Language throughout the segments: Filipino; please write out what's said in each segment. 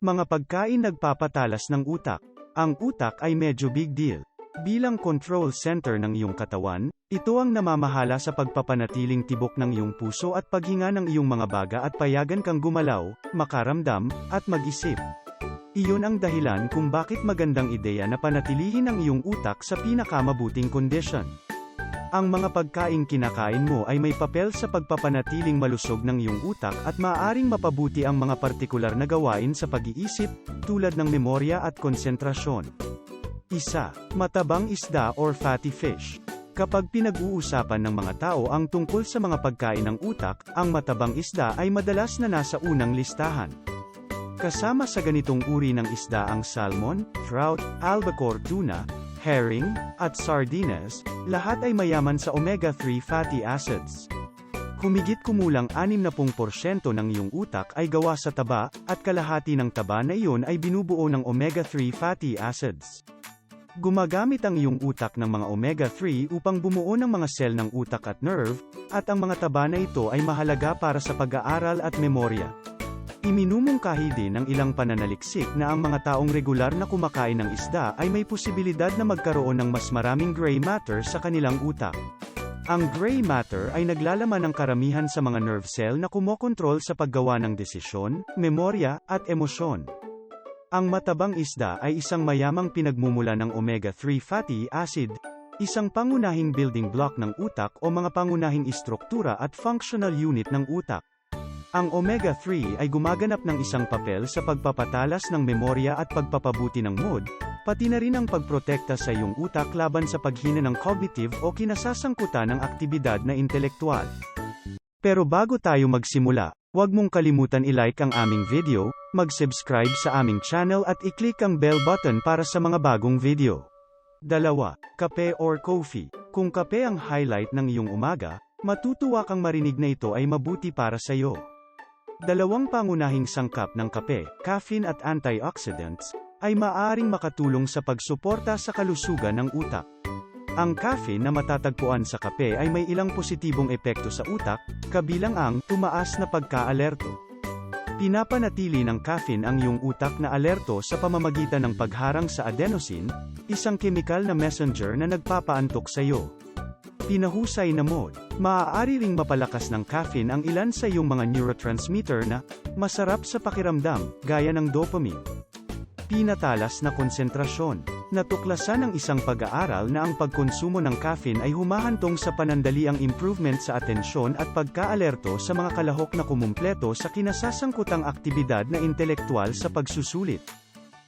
Mga pagkain nagpapatalas ng utak. Ang utak ay medyo big deal. Bilang control center ng iyong katawan, ito ang namamahala sa pagpapanatiling tibok ng iyong puso at paghinga ng iyong mga baga at payagan kang gumalaw, makaramdam, at mag-isip. Iyon ang dahilan kung bakit magandang ideya na panatilihin ang iyong utak sa pinakamabuting kondisyon. Ang mga pagkaing kinakain mo ay may papel sa pagpapanatiling malusog ng iyong utak at maaaring mapabuti ang mga partikular na gawain sa pag-iisip, tulad ng memorya at konsentrasyon. Isa, matabang isda or fatty fish. Kapag pinag-uusapan ng mga tao ang tungkol sa mga pagkain ng utak, ang matabang isda ay madalas na nasa unang listahan. Kasama sa ganitong uri ng isda ang salmon, trout, albacore tuna, herring, at sardines, lahat ay mayaman sa omega-3 fatty acids. Humigit kumulang 60% ng iyong utak ay gawa sa taba, at kalahati ng taba na iyon ay binubuo ng omega-3 fatty acids. Gumagamit ang iyong utak ng mga omega-3 upang bumuo ng mga sel ng utak at nerve, at ang mga taba na ito ay mahalaga para sa pag-aaral at memorya. Iminumungkahi din ng ilang pananaliksik na ang mga taong regular na kumakain ng isda ay may posibilidad na magkaroon ng mas maraming gray matter sa kanilang utak. Ang gray matter ay naglalaman ng karamihan sa mga nerve cell na kumokontrol sa paggawa ng desisyon, memorya, at emosyon. Ang matabang isda ay isang mayamang pinagmumula ng omega-3 fatty acid, isang pangunahing building block ng utak o mga pangunahing istruktura at functional unit ng utak. Ang omega-3 ay gumaganap ng isang papel sa pagpapatalas ng memorya at pagpapabuti ng mood, pati na rin ang pagprotekta sa iyong utak laban sa paghina ng cognitive o kinasasangkutan ng aktibidad na intelektual. Pero bago tayo magsimula, huwag mong kalimutan i-like ang aming video, mag-subscribe sa aming channel at i-click ang bell button para sa mga bagong video. Dalawa, kape or coffee. Kung kape ang highlight ng iyong umaga, matutuwa kang marinig na ito ay mabuti para sa iyo. Dalawang pangunahing sangkap ng kape, caffeine at antioxidants, ay maaaring makatulong sa pagsuporta sa kalusugan ng utak. Ang caffeine na matatagpuan sa kape ay may ilang positibong epekto sa utak, kabilang ang tumaas na pagka-alerto. Pinapanatili ng caffeine ang iyong utak na alerto sa pamamagitan ng pagharang sa adenosine, isang kemikal na messenger na nagpapaantok sa iyo. Pinahusay na mode. Maaari ring mapalakas ng caffeine ang ilan sa iyong mga neurotransmitter na masarap sa pakiramdam, gaya ng dopamine. Pinatalas na konsentrasyon. Natuklasan ng isang pag-aaral na ang pagkonsumo ng caffeine ay humahantong sa panandaliang improvement sa atensyon at pagkaalerto sa mga kalahok na kumumpleto sa kinasasangkutang aktibidad na intelektual sa pagsusulit.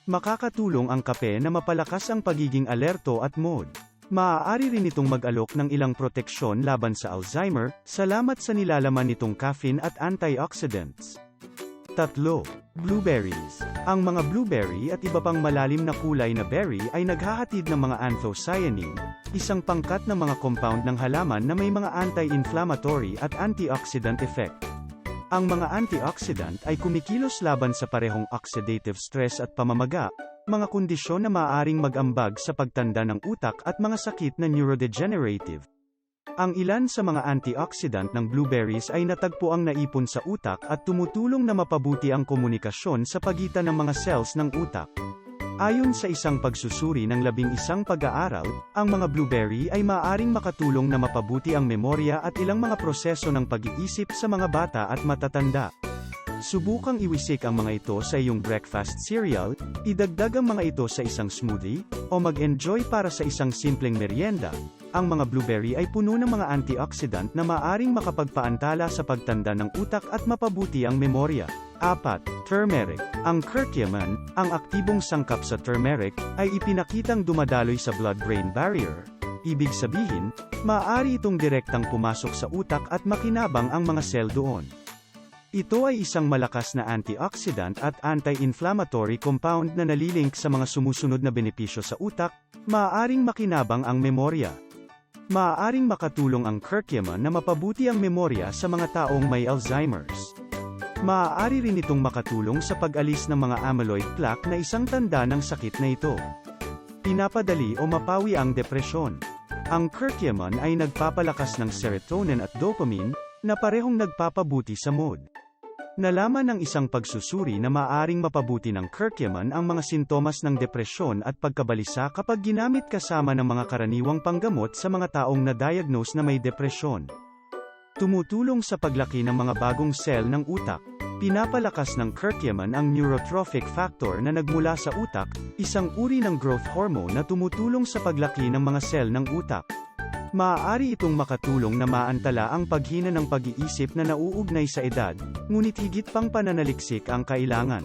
Makakatulong ang kape na mapalakas ang pagiging alerto at mode. Maaari rin itong mag-alok ng ilang proteksyon laban sa Alzheimer, salamat sa nilalaman nitong caffeine at antioxidants. Tatlo, blueberries. Ang mga blueberry at iba pang malalim na kulay na berry ay naghahatid ng mga anthocyanin, isang pangkat ng mga compound ng halaman na may mga anti-inflammatory at antioxidant effect. Ang mga antioxidant ay kumikilos laban sa parehong oxidative stress at pamamaga, mga kondisyon na maaaring mag-ambag sa pagtanda ng utak at mga sakit na neurodegenerative. Ang ilan sa mga antioxidant ng blueberries ay natagpo ang naipon sa utak at tumutulong na mapabuti ang komunikasyon sa pagitan ng mga cells ng utak. Ayon sa isang pagsusuri ng labing isang pag-aaral, ang mga blueberry ay maaaring makatulong na mapabuti ang memorya at ilang mga proseso ng pag-iisip sa mga bata at matatanda. Subukang iwisik ang mga ito sa iyong breakfast cereal, idagdag ang mga ito sa isang smoothie, o mag-enjoy para sa isang simpleng merienda. Ang mga blueberry ay puno ng mga antioxidant na maaring makapagpaantala sa pagtanda ng utak at mapabuti ang memorya. 4. Turmeric. Ang curcumin, ang aktibong sangkap sa turmeric, ay ipinakitang dumadaloy sa blood-brain barrier. Ibig sabihin, maaari itong direktang pumasok sa utak at makinabang ang mga sel doon. Ito ay isang malakas na antioxidant at anti-inflammatory compound na nalilink sa mga sumusunod na benepisyo sa utak, maaaring makinabang ang memorya. Maaaring makatulong ang curcumin na mapabuti ang memorya sa mga taong may Alzheimer's. Maaari rin itong makatulong sa pag-alis ng mga amyloid plaque na isang tanda ng sakit na ito. Pinapadali o mapawi ang depresyon. Ang curcumin ay nagpapalakas ng serotonin at dopamine, na parehong nagpapabuti sa mood. Nalaman ng isang pagsusuri na maaring mapabuti ng curcumin ang mga sintomas ng depresyon at pagkabalisa kapag ginamit kasama ng mga karaniwang panggamot sa mga taong na-diagnose na may depresyon. Tumutulong sa paglaki ng mga bagong sel ng utak. Pinapalakas ng curcumin ang neurotrophic factor na nagmula sa utak, isang uri ng growth hormone na tumutulong sa paglaki ng mga sel ng utak. Maaari itong makatulong na maantala ang paghina ng pag-iisip na nauugnay sa edad, ngunit higit pang pananaliksik ang kailangan.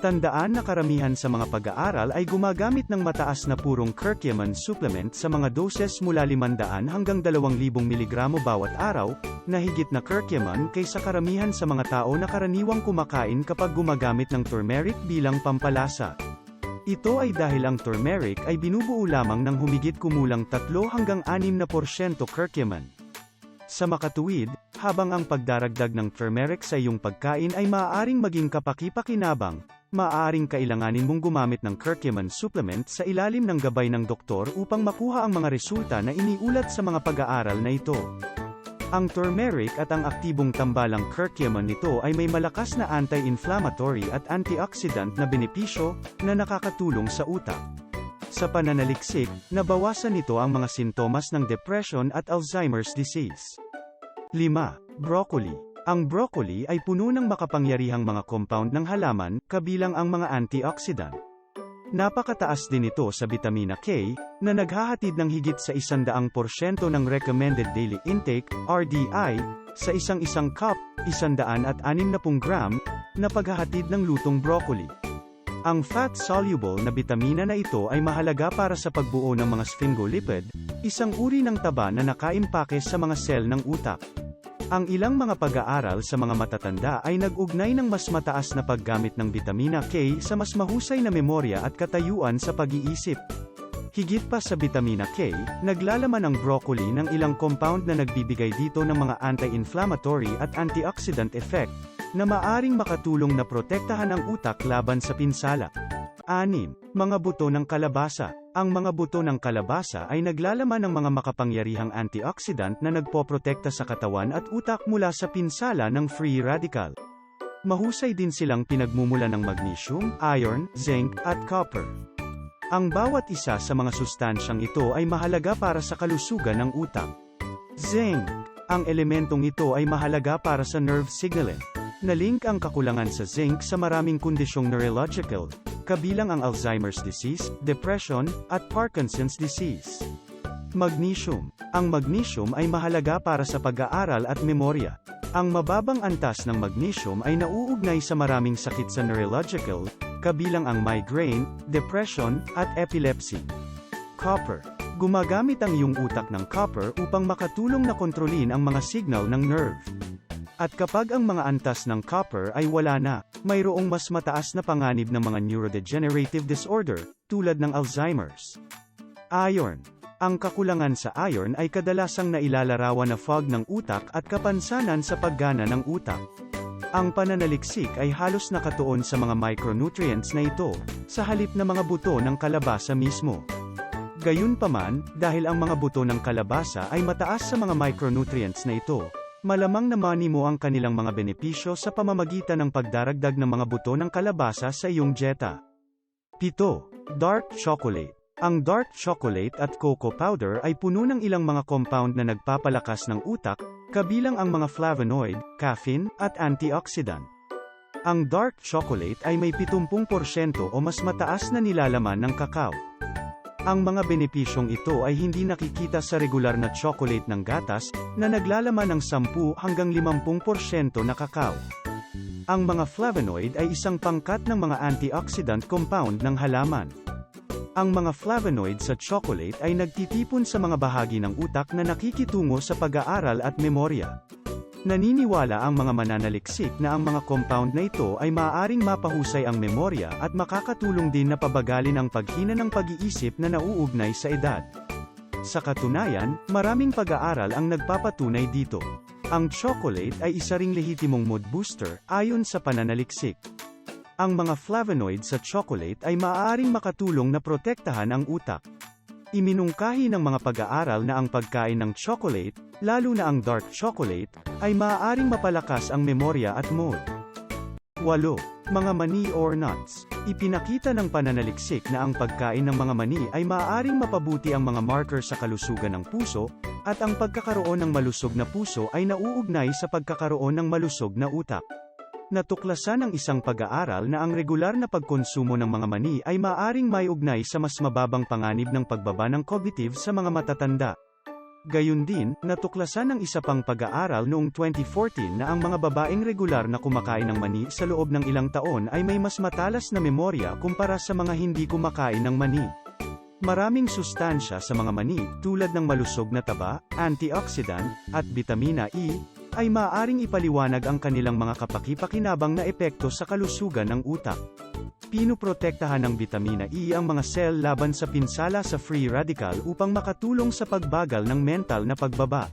Tandaan na karamihan sa mga pag-aaral ay gumagamit ng mataas na purong curcumin supplement sa mga doses mula 500 hanggang 2,000 mg bawat araw, na higit na curcumin kaysa karamihan sa mga tao na karaniwang kumakain kapag gumagamit ng turmeric bilang pampalasa. Ito ay dahil ang turmeric ay binubuo lamang ng humigit kumulang 3 hanggang 6 na porsyento curcumin. Sa makatuwid, habang ang pagdaragdag ng turmeric sa iyong pagkain ay maaaring maging kapaki-pakinabang, maaaring kailanganin mong gumamit ng curcumin supplement sa ilalim ng gabay ng doktor upang makuha ang mga resulta na iniulat sa mga pag-aaral na ito. Ang turmeric at ang aktibong tambalang curcumin nito ay may malakas na anti-inflammatory at antioxidant na benepisyo na nakakatulong sa utak. Sa pananaliksik, nabawasan nito ang mga sintomas ng depression at Alzheimer's disease. 5. Broccoli. Ang broccoli ay puno ng makapangyarihang mga compound ng halaman, kabilang ang mga antioxidant. Napakataas din ito sa vitamina K, na naghahatid ng higit sa 100% ng recommended daily intake, RDI, sa isang-isang cup, 160 gram, na paghahatid ng lutong broccoli. Ang fat-soluble na bitamina na ito ay mahalaga para sa pagbuo ng mga sphingolipid, isang uri ng taba na nakaimpake sa mga sel ng utak. Ang ilang mga pag-aaral sa mga matatanda ay nag-ugnay ng mas mataas na paggamit ng vitamina K sa mas mahusay na memorya at katayuan sa pag-iisip. Higit pa sa vitamina K, naglalaman ang broccoli ng ilang compound na nagbibigay dito ng mga anti-inflammatory at antioxidant effect, na maaring makatulong na protektahan ang utak laban sa pinsala. 6. Mga buto ng kalabasa. Ang mga buto ng kalabasa ay naglalaman ng mga makapangyarihang antioxidant na nagpoprotekta sa katawan at utak mula sa pinsala ng free radical. Mahusay din silang pinagmumula ng magnesium, iron, zinc, at copper. Ang bawat isa sa mga sustansyang ito ay mahalaga para sa kalusugan ng utak. Zinc. Ang elementong ito ay mahalaga para sa nerve signaling. Nalink ang kakulangan sa zinc sa maraming kondisyong neurological, kabilang ang Alzheimer's disease, depression, at Parkinson's disease. Magnesium. Ang magnesium ay mahalaga para sa pag-aaral at memorya. Ang mababang antas ng magnesium ay nauugnay sa maraming sakit sa neurological, kabilang ang migraine, depression, at epilepsy. Copper. Gumagamit ang iyong utak ng copper upang makatulong na kontrolin ang mga signal ng nerve. At kapag ang mga antas ng copper ay wala na, mayroong mas mataas na panganib ng mga neurodegenerative disorder, tulad ng Alzheimer's. Iron. Ang kakulangan sa iron ay kadalasang nailalarawan na fog ng utak at kapansanan sa paggana ng utak. Ang pananaliksik ay halos nakatuon sa mga micronutrients na ito, sa halip na mga buto ng kalabasa mismo. Gayunpaman, dahil ang mga buto ng kalabasa ay mataas sa mga micronutrients na ito, malamang na mani mo ang kanilang mga benepisyo sa pamamagitan ng pagdaragdag ng mga buto ng kalabasa sa iyong dieta. 7. Dark chocolate. Ang dark chocolate at cocoa powder ay puno ng ilang mga compound na nagpapalakas ng utak, kabilang ang mga flavonoid, caffeine, at antioxidant. Ang dark chocolate ay may 70% o mas mataas na nilalaman ng kakao. Ang mga benepisyong ito ay hindi nakikita sa regular na chocolate ng gatas, na naglalaman ng 10 hanggang 50% na kakao. Ang mga flavonoid ay isang pangkat ng mga antioxidant compound ng halaman. Ang mga flavonoid sa chocolate ay nagtitipon sa mga bahagi ng utak na nakikitungo sa pag-aaral at memorya. Naniniwala ang mga mananaliksik na ang mga compound na ito ay maaaring mapahusay ang memorya at makakatulong din na pabagalin ang paghina ng pag-iisip na nauugnay sa edad. Sa katunayan, maraming pag-aaral ang nagpapatunay dito. Ang chocolate ay isa ring lehitimong mood booster, ayon sa pananaliksik. Ang mga flavonoid sa chocolate ay maaaring makatulong na protektahan ang utak. Iminungkahi ng mga pag-aaral na ang pagkain ng chocolate, lalo na ang dark chocolate, ay maaaring mapalakas ang memorya at mood. 8. Mga mani or nuts. Ipinakita ng pananaliksik na ang pagkain ng mga mani ay maaaring mapabuti ang mga marker sa kalusugan ng puso, at ang pagkakaroon ng malusog na puso ay nauugnay sa pagkakaroon ng malusog na utak. Natuklasan ng isang pag-aaral na ang regular na pagkonsumo ng mga mani ay maaring may ugnay sa mas mababang panganib ng pagbaba ng cognitive sa mga matatanda. Gayun din, natuklasan ng isa pang pag-aaral noong 2014 na ang mga babaeng regular na kumakain ng mani sa loob ng ilang taon ay may mas matalas na memorya kumpara sa mga hindi kumakain ng mani. Maraming sustansya sa mga mani, tulad ng malusog na taba, antioxidant, at vitamina E, ay maaaring ipaliwanag ang kanilang mga kapaki-pakinabang na epekto sa kalusugan ng utak. Pinuprotektahan ng vitamina E ang mga sel laban sa pinsala sa free radical upang makatulong sa pagbagal ng mental na pagbaba.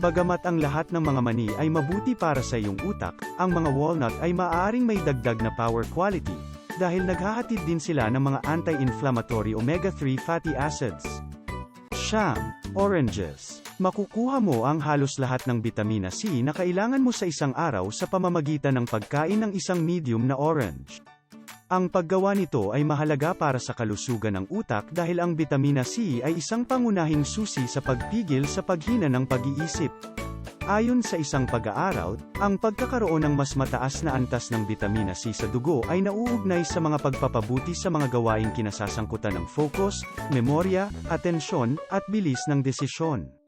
Bagamat ang lahat ng mga mani ay mabuti para sa iyong utak, ang mga walnut ay maaaring may dagdag na power quality, dahil naghahatid din sila ng mga anti-inflammatory omega-3 fatty acids. Siyam, oranges. Makukuha mo ang halos lahat ng vitamina C na kailangan mo sa isang araw sa pamamagitan ng pagkain ng isang medium na orange. Ang paggawa nito ay mahalaga para sa kalusugan ng utak dahil ang vitamina C ay isang pangunahing susi sa pagpigil sa paghina ng pag-iisip. Ayon sa isang pag-aaral, ang pagkakaroon ng mas mataas na antas ng vitamina C sa dugo ay nauugnay sa mga pagpapabuti sa mga gawaing kinasasangkutan ng focus, memorya, atensyon, at bilis ng desisyon.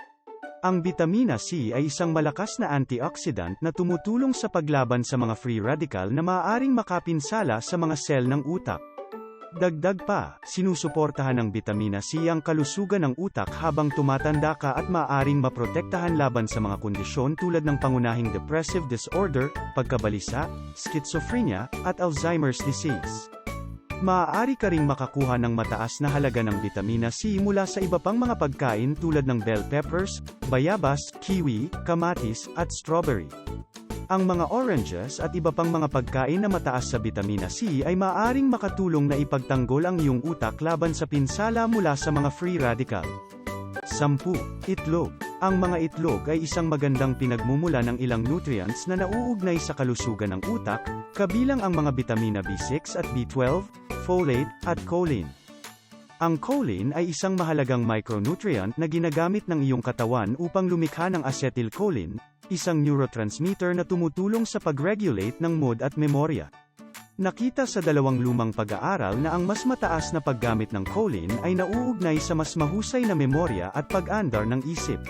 Ang vitamina C ay isang malakas na antioxidant na tumutulong sa paglaban sa mga free radical na maaaring makapinsala sa mga sel ng utak. Dagdag pa, sinusuportahan ng vitamina C ang kalusugan ng utak habang tumatanda ka at maaaring maprotektahan laban sa mga kondisyon tulad ng pangunahing depressive disorder, pagkabalisa, schizophrenia, at Alzheimer's disease. Maaari ka ring makakuha ng mataas na halaga ng vitamina C mula sa iba pang mga pagkain tulad ng bell peppers, bayabas, kiwi, kamatis, at strawberry. Ang mga oranges at iba pang mga pagkain na mataas sa vitamina C ay maaaring makatulong na ipagtanggol ang iyong utak laban sa pinsala mula sa mga free radical. 10. Itlog. Ang mga itlog ay isang magandang pinagmumula ng ilang nutrients na nauugnay sa kalusugan ng utak, kabilang ang mga vitamina B6 at B12, folate, at choline. Ang choline ay isang mahalagang micronutrient na ginagamit ng iyong katawan upang lumikha ng acetylcholine, isang neurotransmitter na tumutulong sa pag-regulate ng mood at memorya. Nakita sa dalawang lumang pag-aaral na ang mas mataas na paggamit ng choline ay nauugnay sa mas mahusay na memorya at pag-andar ng isip.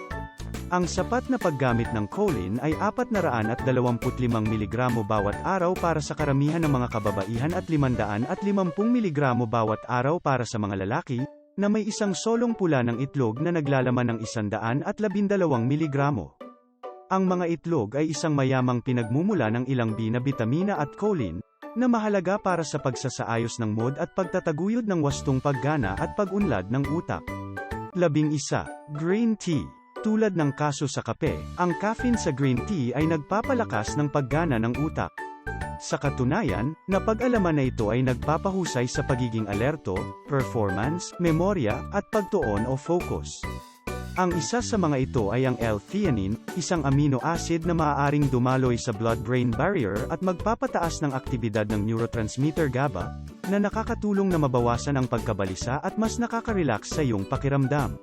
Ang sapat na paggamit ng choline ay 425 mg bawat araw para sa karamihan ng mga kababaihan at 550 mg bawat araw para sa mga lalaki, na may isang solong pula ng itlog na naglalaman ng 112 mg. Ang mga itlog ay isang mayamang pinagmumula ng ilang B na bitamina at choline, na mahalaga para sa pagsasaayos ng mood at pagtataguyod ng wastong paggana at pag-unlad ng utak. Labing isa, green tea. Tulad ng kaso sa kape, ang caffeine sa green tea ay nagpapalakas ng paggana ng utak. Sa katunayan, napag-alaman na ito ay nagpapahusay sa pagiging alerto, performance, memorya, at pagtuon o focus. Ang isa sa mga ito ay ang L-theanine, isang amino acid na maaaring dumaloy sa blood-brain barrier at magpapataas ng aktibidad ng neurotransmitter GABA, na nakakatulong na mabawasan ang pagkabalisa at mas nakaka-relax sa iyong pakiramdam.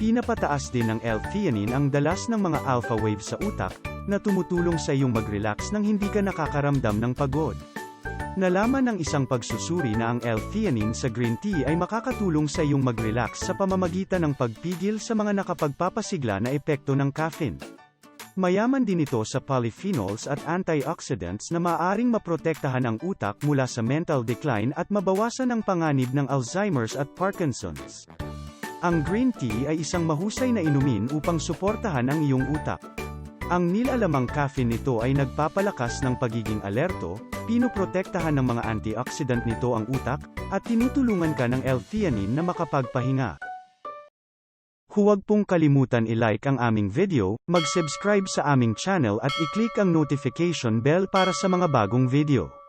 Pinapataas din ng L-theanine ang dalas ng mga alpha waves sa utak, na tumutulong sa iyong mag-relax nang hindi ka nakakaramdam ng pagod. Nalaman ng isang pagsusuri na ang L-theanine sa green tea ay makakatulong sa iyong mag-relax sa pamamagitan ng pagpigil sa mga nakapagpapasigla na epekto ng caffeine. Mayaman din ito sa polyphenols at antioxidants na maaring maprotektahan ang utak mula sa mental decline at mabawasan ang panganib ng Alzheimer's at Parkinson's. Ang green tea ay isang mahusay na inumin upang suportahan ang iyong utak. Ang nilalamang caffeine nito ay nagpapalakas ng pagiging alerto, Pinoprotektahan ng mga antioxidant nito ang utak, at tinutulungan ka ng L-theanine na makapagpahinga. Huwag pong kalimutan i-like ang aming video, mag-subscribe sa aming channel at i-click ang notification bell para sa mga bagong video.